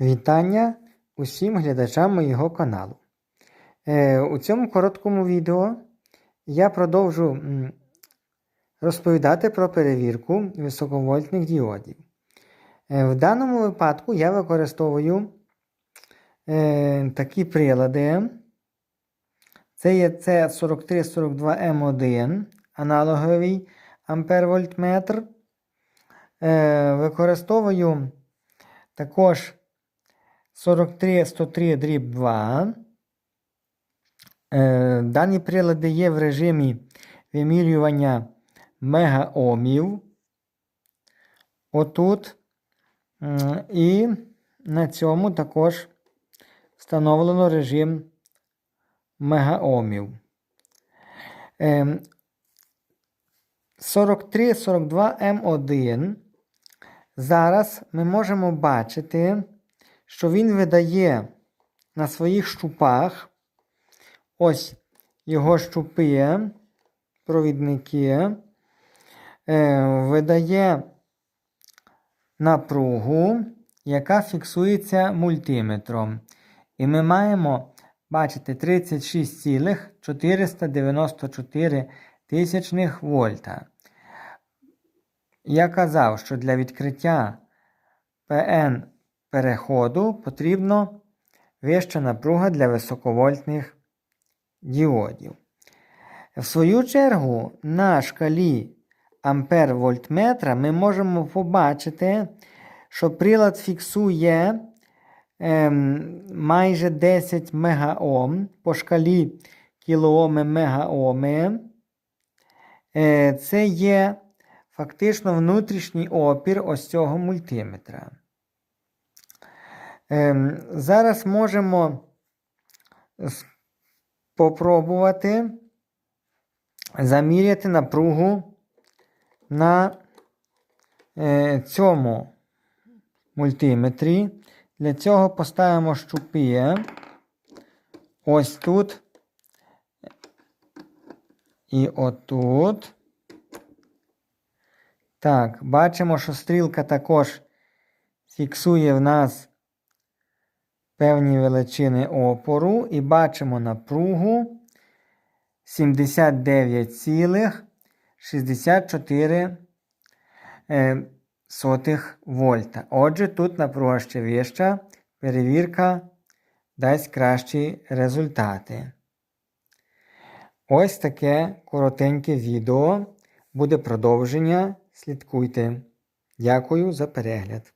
Вітання усім глядачам моєго каналу. Е, у цьому короткому відео я продовжу розповідати про перевірку високовольтних діодів. Е, в даному випадку я використовую е, такі прилади. Це є C4342M1 аналоговий ампервольтметр. Використовую також 43-103 дріб 2. Е, Дані прилади є в режимі вимірювання мегаомів. Отут. І на цьому також встановлено режим мегаомів. Ем, 43-42М1. Зараз ми можемо бачити, що він видає на своїх щупах ось його щупи, провідники, е, видає напругу, яка фіксується мультиметром. І ми маємо бачити 36,494 тисячних вольта. Я казав, що для відкриття ПН переходу потрібно вища напруга для високовольтних діодів. В свою чергу, на шкалі ампер вольтметра ми можемо побачити, що прилад фіксує ем, майже 10 мегаом по шкалі кілооми мегаоми. Е, це є фактично внутрішній опір ось цього мультиметра. Ем, зараз можемо попробувати заміряти напругу на е, цьому мультиметрі. Для цього поставимо щупи ось тут і отут. Так, бачимо, що стрілка також фіксує в нас певні величини опору і бачимо напругу 79,64 е, вольта. Отже, тут напруга ще вища, перевірка дасть кращі результати. Ось таке коротеньке відео. Буде продовження. Слідкуйте. Дякую за перегляд.